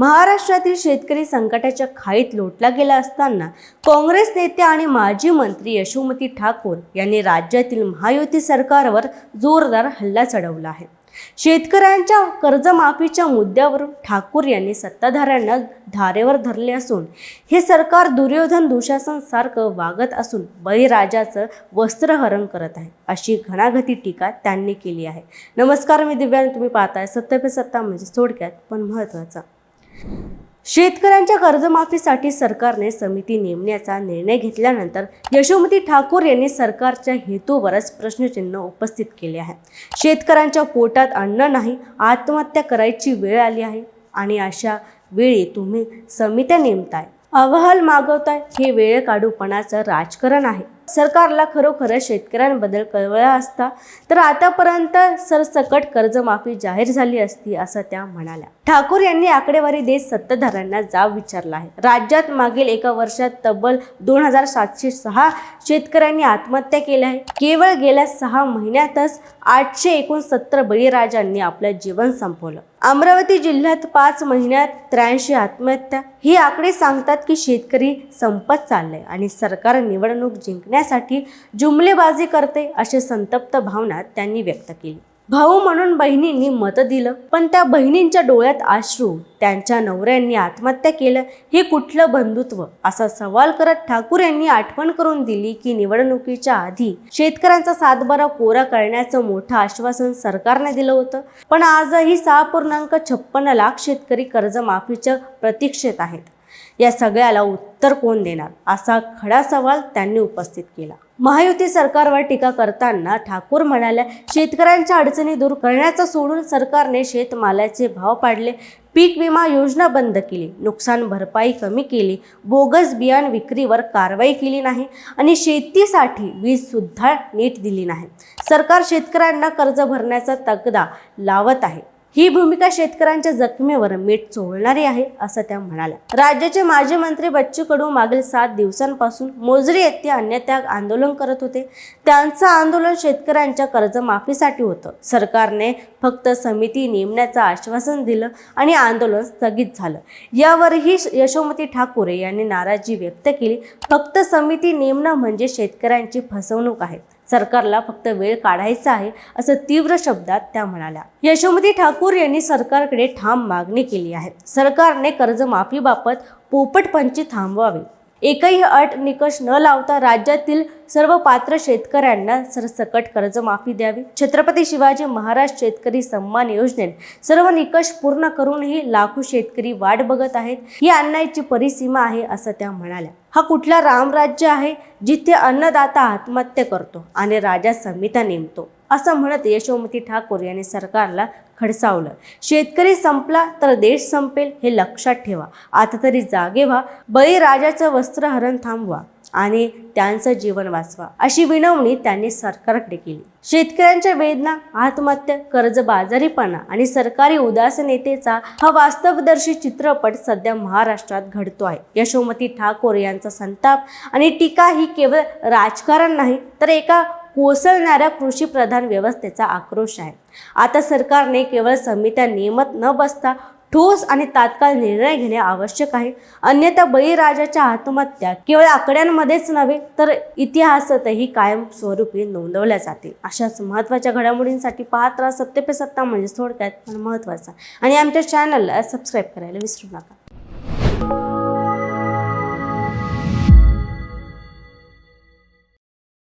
महाराष्ट्रातील शेतकरी संकटाच्या खाईत लोटला गेला असताना काँग्रेस नेते आणि माजी मंत्री यशोमती ठाकूर यांनी राज्यातील महायुती सरकारवर जोरदार हल्ला चढवला आहे. शेतकऱ्यांच्या कर्जमाफीच्या मुद्द्यावरून ठाकूर यांनी सत्ताधाऱ्यांना धारेवर धरले असून हे सरकार दुर्योधन दुशासन सारखं वागत असून बळीराजाचं वस्त्रहरण करत आहे अशी घणाघती टीका त्यांनी केली आहे. नमस्कार मी दिव्यांग तुम्ही पाहताय सत्य पे सत्ता म्हणजे थोडक्यात पण महत्त्वाचा. शेतकऱ्यांच्या कर्जमाफीसाठी सरकारने समिती नेमण्याचा निर्णय घेतल्यानंतर यशोमती ठाकूर यांनी सरकारच्या हेतूवरच प्रश्नचिन्ह उपस्थित केले आहे. शेतकऱ्यांच्या पोटात अन्न नाही आत्महत्या करायची वेळ आली आहे आणि अशा वेळी तुम्ही समित्या नेमताय अहवाल मागवताय हे वेळ काढूपणाचं राजकारण आहे. सरकारला खरोखरच शेतकऱ्यांबद्दल कळवळा असता तर आतापर्यंत सरसकट कर्जमाफी जाहीर झाली असती असं त्या म्हणाल्या. ठाकूर यांनी आकडेवारी देत सत्ताधाऱ्यांना जाब विचारला आहे. राज्यात मागील एका वर्षात तब्बल दोन हजार सातशे सहा शेतकऱ्यांनी आत्महत्या केल्या आहे. केवळ गेल्या सहा महिन्यातच आठशे एकोणसत्तर बळीराजांनी आपलं जीवन संपवलं. अमरावती जिल्ह्यात पाच महिन्यात त्र्याऐंशी आत्महत्या. ही आकडे सांगतात की शेतकरी संपत चाललंय आणि सरकार निवडणूक जिंकण्यासाठी जुमलेबाजी करते अशी संतप्त भावना त्यांनी व्यक्त केली. भाऊ म्हणून बहिणींनी मतं दिलं. पण त्या बहिणींच्या डोळ्यात आश्रू त्यांच्या नवऱ्यांनी आत्महत्या केलं हे कुठलं बंधुत्व? असा सवाल करत ठाकूर यांनी आठवण करून दिली की निवडणुकीच्या आधी शेतकऱ्यांचा सातबारा कोरा करण्याचं मोठं आश्वासन सरकारने दिलं होतं. पण आजही सहा पूर्णांक छप्पन्न लाख शेतकरी कर्जमाफीच्या प्रतीक्षेत आहेत. या सगळ्याला उत्तर कोण देणार? असा खडा सवाल त्यांनी उपस्थित केला. महायुती सरकारवर टीका करताना ठाकूर म्हणाल्या शेतकऱ्यांच्या अडचणी दूर करण्याचं सोडून सरकारने शेतमालाचे भाव पाडले. पीक विमा योजना बंद केली. नुकसान भरपाई कमी केली. बोगस बियाण विक्रीवर कारवाई केली नाही. आणि शेतीसाठी वीज सुद्धा नीट दिली नाही. सरकार शेतकऱ्यांना कर्ज भरण्याचा तगदा लावत आहे. ही भूमिका शेतकऱ्यांच्या जखमेवर मीठ चोळणारी आहे असं त्या म्हणाल्या. राज्याचे माजी मंत्री बच्चू कडू मागील सात दिवसांपासून मोजरी येथे अन्नत्याग आंदोलन करत होते. त्यांचं आंदोलन शेतकऱ्यांच्या कर्जमाफीसाठी होतं. सरकारने फक्त समिती नेमण्याचं आश्वासन दिलं आणि आंदोलन स्थगित झालं. यावरही यशोमती ठाकूरे यांनी नाराजी व्यक्त केली. फक्त समिती नेमणं म्हणजे शेतकऱ्यांची फसवणूक आहे. सरकारला फक्त वेळ काढायचा आहे असं तीव्र शब्दात त्या म्हणाल्या. यशोमती ठाकूर यांनी सरकारकडे ठाम मागणी केली आहे. सरकारने कर्जमाफीबाबत पोपटपंची थांबवावी. एकही अट निकष न लावता राज्यातील सर्व पात्र शेतकऱ्यांना सरसकट कर्जमाफी द्यावी. छत्रपती शिवाजी महाराज शेतकरी सन्मान योजनेत सर्व निकष पूर्ण करूनही लाखो शेतकरी वाट बघत आहेत. ही अन्यायाची परिसीमा आहे असं त्या म्हणाल्या. हा कुठला रामराज्य आहे जिथे अन्नदाता आत्महत्या करतो आणि राजा संहिता नेमतो? असं म्हणत यशोमती ठाकूर यांनी सरकारला खडसावलं. शेतकरी संपला तर देश संपेल हे लक्षात ठेवा. आता तरी जागे व्हा. बळीराजाचं वस्त्रहरण थांबवा आणि त्यांचं जीवन वाचवा अशी विनवणी त्यांनी सरकारकडे केली. शेतकऱ्यांच्या वेदना आत्महत्या कर्जबाजारीपणा आणि सरकारी उदासीनतेचा हा वास्तवदर्शी चित्रपट सध्या महाराष्ट्रात घडतो आहे. यशोमती ठाकूर यांचा संताप आणि टीका ही केवळ राजकारण नाही तर एका कोसळणाऱ्या कृषी प्रधान व्यवस्थेचा आक्रोश आहे. आता सरकारने केवळ समित्या नियमत न बसता ठोस आणि तात्काळ निर्णय घेणे आवश्यक आहे. अन्यथा बळीराजाच्या आत्महत्या केवळ आकड्यांमध्येच नव्हे तर इतिहासातही कायम स्वरूपी नोंदवल्या जातील. अशाच महत्त्वाच्या घडामोडींसाठी पाहत राहा. सत्य पे सत्ता म्हणजे थोडक्यात पण महत्त्वाचा आणि आमच्या चॅनलला सबस्क्राईब करायला विसरू नका.